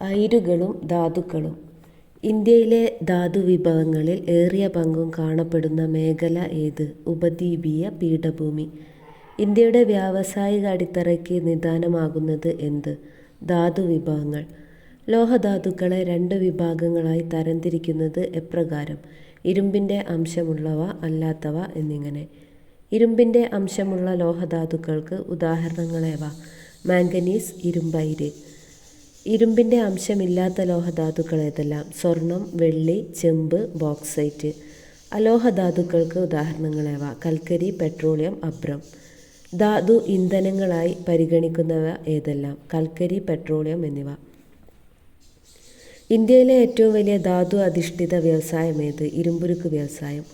അയിരുകളും ധാതുക്കളും ഇന്ത്യയിലെ ധാതു വിഭവങ്ങളിൽ ഏറിയ പങ്കും കാണപ്പെടുന്ന മേഖല ഏത്? ഉപദ്വീപീയ പീഠഭൂമി. ഇന്ത്യയുടെ വ്യാവസായിക അടിത്തറയ്ക്ക് നിദാനമാകുന്നത് എന്ത്? ധാതു വിഭവങ്ങൾ ലോഹധാതുക്കളെ രണ്ട് വിഭാഗങ്ങളായി തരംതിരിക്കുന്നത് എപ്രകാരം? ഇരുമ്പിന്റെ അംശമുള്ളവ, അല്ലാത്തവ എന്നിങ്ങനെ. ഇരുമ്പിന്റെ അംശമുള്ള ലോഹധാതുക്കൾക്ക് ഉദാഹരണങ്ങളേവ? മാംഗനീസ്, ഇരുമ്പയിര്. ഇരുമ്പിന്റെ അംശമില്ലാത്ത ലോഹധാതുക്കൾ ഏതെല്ലാം സ്വർണം, വെള്ളി, ചെമ്പ്, ബോക്സൈറ്റ്. അലോഹധാതുക്കൾക്ക് ഉദാഹരണങ്ങളേവ? കൽക്കരി, പെട്രോളിയം, അബ്രം ധാതു ഇന്ധനങ്ങളായി പരിഗണിക്കുന്നവ ഏതെല്ലാം? കൽക്കരി, പെട്രോളിയം എന്നിവ. ഇന്ത്യയിലെ ഏറ്റവും വലിയ ധാതു അധിഷ്ഠിത വ്യവസായം ഏത് ഇരുമ്പുരുക്ക് വ്യവസായം.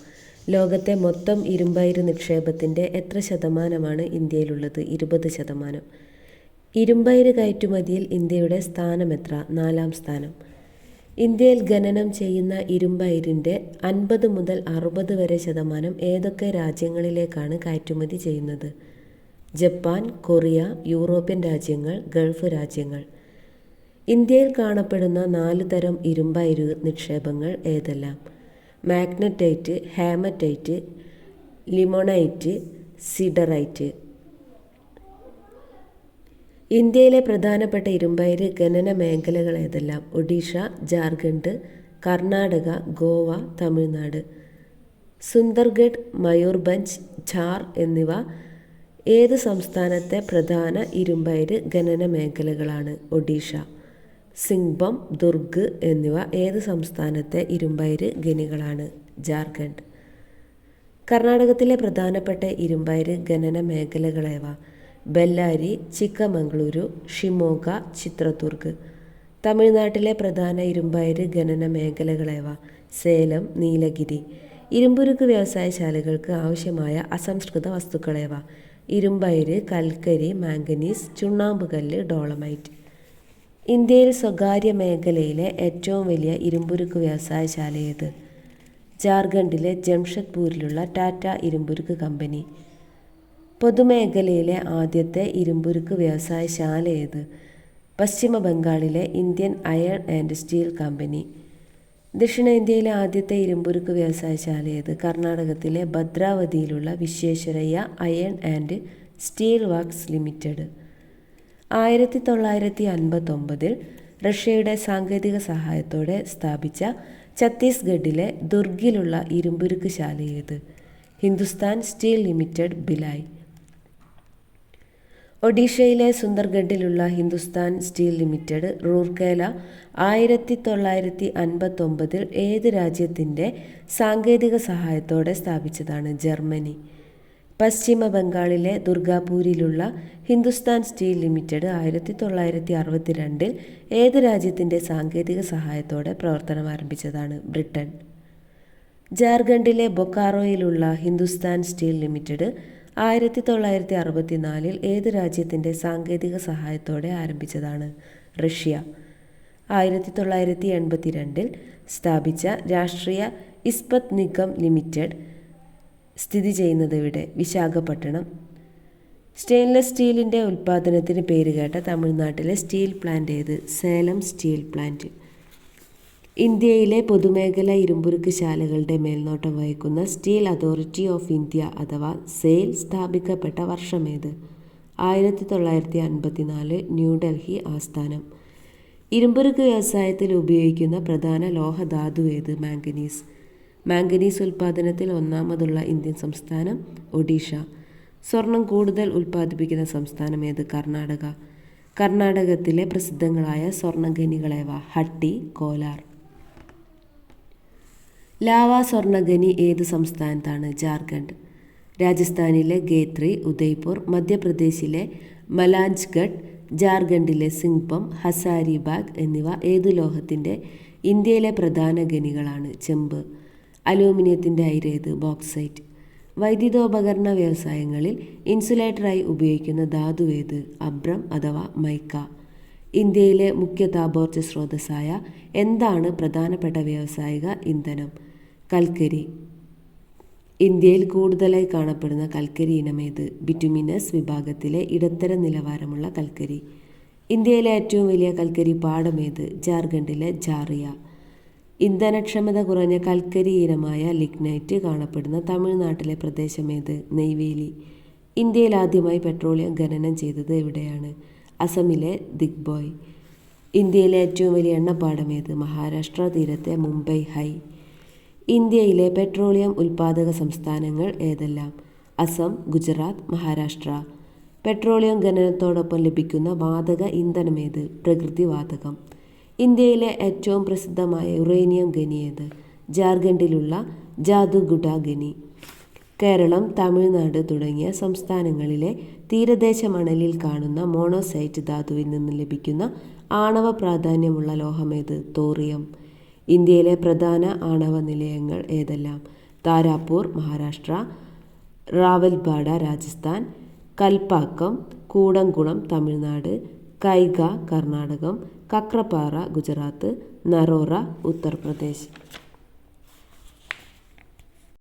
ലോകത്തെ മൊത്തം ഇരുമ്പയിര് നിക്ഷേപത്തിന്റെ എത്ര ശതമാനമാണ് ഇന്ത്യയിലുള്ളത്? ഇരുപത് ശതമാനം. ഇരുമ്പയിര് കയറ്റുമതിയിൽ ഇന്ത്യയുടെ സ്ഥാനം എത്ര നാലാം സ്ഥാനം. ഇന്ത്യയിൽ ഖനനം ചെയ്യുന്ന ഇരുമ്പയിരിന്റെ അൻപത് മുതൽ അറുപത് വരെ ശതമാനം ഏതൊക്കെ രാജ്യങ്ങളിലേക്കാണ് കയറ്റുമതി ചെയ്യുന്നത്? ജപ്പാൻ, കൊറിയ, യൂറോപ്യൻ രാജ്യങ്ങൾ, ഗൾഫ് രാജ്യങ്ങൾ. ഇന്ത്യയിൽ കാണപ്പെടുന്ന നാല് തരം ഇരുമ്പയിര് നിക്ഷേപങ്ങൾ ഏതെല്ലാം? Magnetite, hematite limonite siderite. ഇന്ത്യയിലെ പ്രധാനപ്പെട്ട ഇരുമ്പയിര് ഖനന മേഖലകൾ ഏതെല്ലാം ഒഡീഷ ജാർഖണ്ഡ്, കർണാടക, ഗോവ, തമിഴ്നാട്. സുന്ദർഗഡ്, മയൂർഭഞ്ച്, ഝാർ എന്നിവ ഏത് സംസ്ഥാനത്തെ പ്രധാന ഇരുമ്പയിര് ഖനന മേഖലകളാണ്? ഒഡീഷ സിംഗ്ബം ദുർഗ് എന്നിവ ഏത് സംസ്ഥാനത്തെ ഇരുമ്പയിര് ഖനികളാണ്? ജാർഖണ്ഡ്. കർണാടകത്തിലെ പ്രധാനപ്പെട്ട ഇരുമ്പയിര് ഖനന മേഖലകളേവ? ബെല്ലാരി, ചിക്കമംഗളൂരു, ഷിമോഗ, ചിത്രദുർഗ്. തമിഴ്നാട്ടിലെ പ്രധാന ഇരുമ്പയിര് ഖനന മേഖലകളേവ? സേലം, നീലഗിരി. ഇരുമ്പുരുക്ക് വ്യവസായശാലകൾക്ക് ആവശ്യമായ അസംസ്കൃത വസ്തുക്കളേവ? ഇരുമ്പയിര്, കൽക്കരി, മാംഗനീസ്, ചുണ്ണാമ്പുകല്ല്, ഡോളമൈറ്റ്. ഇന്ത്യയിൽ സ്വകാര്യ മേഖലയിലെ ഏറ്റവും വലിയ ഇരുമ്പുരുക്ക് വ്യവസായശാല? ജാർഖണ്ഡിലെ ജംഷഡ്പൂരിലുള്ള ടാറ്റ ഇരുമ്പുരുക്ക് കമ്പനി. പൊതുമേഖലയിലെ ആദ്യത്തെ ഇരുമ്പുരുക്ക് വ്യവസായശാല ഏത്? പശ്ചിമ ബംഗാളിലെ Indian iron and steel company. ദക്ഷിണേന്ത്യയിലെ ആദ്യത്തെ ഇരുമ്പുരുക്ക് വ്യവസായശാല ഏത്? കർണാടകത്തിലെ ഭദ്രാവതിയിലുള്ള Visvesvaraya iron and steel works limited. ആയിരത്തി തൊള്ളായിരത്തി അൻപത്തൊമ്പതിൽ റഷ്യയുടെ സാങ്കേതിക സഹായത്തോടെ സ്ഥാപിച്ച ഛത്തീസ്ഗഡിലെ ദുർഗിലുള്ള ഇരുമ്പുരുക്ക് ശാല ഏത്? Hindustan steel limited Bhilai. ഒഡീഷയിലെ സുന്ദർഗഡിലുള്ള ഹിന്ദുസ്ഥാൻ സ്റ്റീൽ ലിമിറ്റഡ്, റൂർക്കേല ആയിരത്തി തൊള്ളായിരത്തി അൻപത്തൊമ്പതിൽ ഏത് രാജ്യത്തിന്റെ സാങ്കേതിക സഹായത്തോടെ സ്ഥാപിച്ചതാണ്? ജർമ്മനി. പശ്ചിമ ബംഗാളിലെ ദുർഗാപൂരിലുള്ള ഹിന്ദുസ്ഥാൻ സ്റ്റീൽ ലിമിറ്റഡ് ആയിരത്തി തൊള്ളായിരത്തി അറുപത്തിരണ്ടിൽ ഏത് രാജ്യത്തിന്റെ സാങ്കേതിക സഹായത്തോടെ പ്രവർത്തനം ആരംഭിച്ചതാണ് ബ്രിട്ടൻ. ജാർഖണ്ഡിലെ ബൊക്കാറോയിലുള്ള ഹിന്ദുസ്ഥാൻ സ്റ്റീൽ ലിമിറ്റഡ് ആയിരത്തി തൊള്ളായിരത്തി അറുപത്തിനാലിൽ ഏത് രാജ്യത്തിന്റെ സാങ്കേതിക സഹായത്തോടെ ആരംഭിച്ചതാണ്? റഷ്യ. ആയിരത്തി തൊള്ളായിരത്തി എൺപത്തിരണ്ടിൽ സ്ഥാപിച്ച രാഷ്ട്രീയ ഇസ്പത് നിഗം ലിമിറ്റഡ് സ്ഥിതി ചെയ്യുന്നതെവിടെ? വിശാഖപട്ടണം. സ്റ്റെയിൻലെസ് സ്റ്റീലിന്റെ ഉൽപ്പാദനത്തിന് പേരുകേട്ട തമിഴ്നാട്ടിലെ സ്റ്റീൽ പ്ലാന്റ് ഏത്? Salem steel plant. ഇന്ത്യയിലെ പൊതുമേഖലാ ഇരുമ്പുരുക്ക് ശാലകളുടെ മേൽനോട്ടം വഹിക്കുന്ന സ്റ്റീൽ അതോറിറ്റി ഓഫ് ഇന്ത്യ അഥവാ സെയിൽ സ്ഥാപിക്കപ്പെട്ട വർഷമേത്? ആയിരത്തി തൊള്ളായിരത്തി അൻപത്തിനാല്. ന്യൂഡൽഹി ആസ്ഥാനം. ഇരുമ്പുരുക്ക് വ്യവസായത്തിൽ ഉപയോഗിക്കുന്ന പ്രധാന ലോഹധാതു ഏത് മാംഗനീസ്. മാംഗനീസ് ഉൽപ്പാദനത്തിൽ ഒന്നാമതുള്ള ഇന്ത്യൻ സംസ്ഥാനം? ഒഡീഷ സ്വർണം കൂടുതൽ ഉൽപ്പാദിപ്പിക്കുന്ന സംസ്ഥാനം ഏത് കർണാടക. കർണാടകത്തിലെ പ്രസിദ്ധങ്ങളായ സ്വർണഖനികളേവ ഹട്ടി, കോലാർ. ലാവ സ്വർണഖനി ഏത് സംസ്ഥാനത്താണ്? ജാർഖണ്ഡ്. രാജസ്ഥാനിലെ ഗേത്രി ഉദയ്പൂർ, മധ്യപ്രദേശിലെ മലാഞ്ച്ഗഡ്, ജാർഖണ്ഡിലെ സിംഗ്പം ഹസാരിബാഗ് എന്നിവ ഏതു ലോഹത്തിന്റെ ഇന്ത്യയിലെ പ്രധാന ഖനികളാണ്? ചെമ്പ്. അലൂമിനിയത്തിന്റെ അയിരേത്? ബോക്സൈറ്റ്. വൈദ്യുതോപകരണ വ്യവസായങ്ങളിൽ ഇൻസുലേറ്ററായി ഉപയോഗിക്കുന്ന ധാതുവേത്? അബ്രം അഥവാ മൈക്ക. ഇന്ത്യയിലെ മുഖ്യ താപോർജ സ്രോതസ്സായ എന്താണ് പ്രധാനപ്പെട്ട വ്യാവസായിക ഇന്ധനം? കൽക്കരി. ഇന്ത്യയിൽ കൂടുതലായി കാണപ്പെടുന്ന കൽക്കരി ഇനമേത്? ബിറ്റുമിനസ് വിഭാഗത്തിലെ ഇടത്തരം നിലവാരമുള്ള കൽക്കരി. ഇന്ത്യയിലെ ഏറ്റവും വലിയ കൽക്കരി പാടമേത് ജാർഖണ്ഡിലെ ജാറിയ. ഇന്ധനക്ഷമത കുറഞ്ഞ കൽക്കരി ഇനമായ ലിഗ്നൈറ്റ് കാണപ്പെടുന്ന തമിഴ്നാട്ടിലെ പ്രദേശമേത് നെയ്വേലി. ഇന്ത്യയിൽ ആദ്യമായി പെട്രോളിയം ഖനനം ചെയ്തത് എവിടെയാണ്? അസമിലെ ദിഗ്ബോയ്. ഇന്ത്യയിലെ ഏറ്റവും വലിയ എണ്ണപ്പാടമേത് മഹാരാഷ്ട്ര തീരത്തെ മുംബൈ ഹൈ. ഇന്ത്യയിലെ പെട്രോളിയം ഉൽപ്പാദക സംസ്ഥാനങ്ങൾ ഏതെല്ലാം? അസം ഗുജറാത്ത് മഹാരാഷ്ട്ര. പെട്രോളിയം ഖനനത്തോടൊപ്പം ലഭിക്കുന്ന വാതക ഇന്ധനമേത് പ്രകൃതിവാതകം ഇന്ത്യയിലെ ഏറ്റവും പ്രസിദ്ധമായ യുറേനിയം ഖനി ഏത്? ജാർഖണ്ഡിലുള്ള ജാദുഗുഡ ഖനി. കേരളം തമിഴ്നാട് തുടങ്ങിയ സംസ്ഥാനങ്ങളിലെ തീരദേശ മണലിൽ കാണുന്ന മോണോസൈറ്റ് ധാതുവിൽ നിന്ന് ലഭിക്കുന്ന ആണവ പ്രാധാന്യമുള്ള ലോഹമേത് തോറിയം. ഇന്ത്യയിലെ പ്രധാന ആണവ നിലയങ്ങൾ ഏതെല്ലാം? താരാപൂർ മഹാരാഷ്ട്ര റാവൽപാട രാജസ്ഥാൻ കൽപ്പാക്കം കൂടംകുളം തമിഴ്നാട് കൈഗ കർണാടകം കക്രപാറ ഗുജറാത്ത് നറോറ ഉത്തർപ്രദേശ്.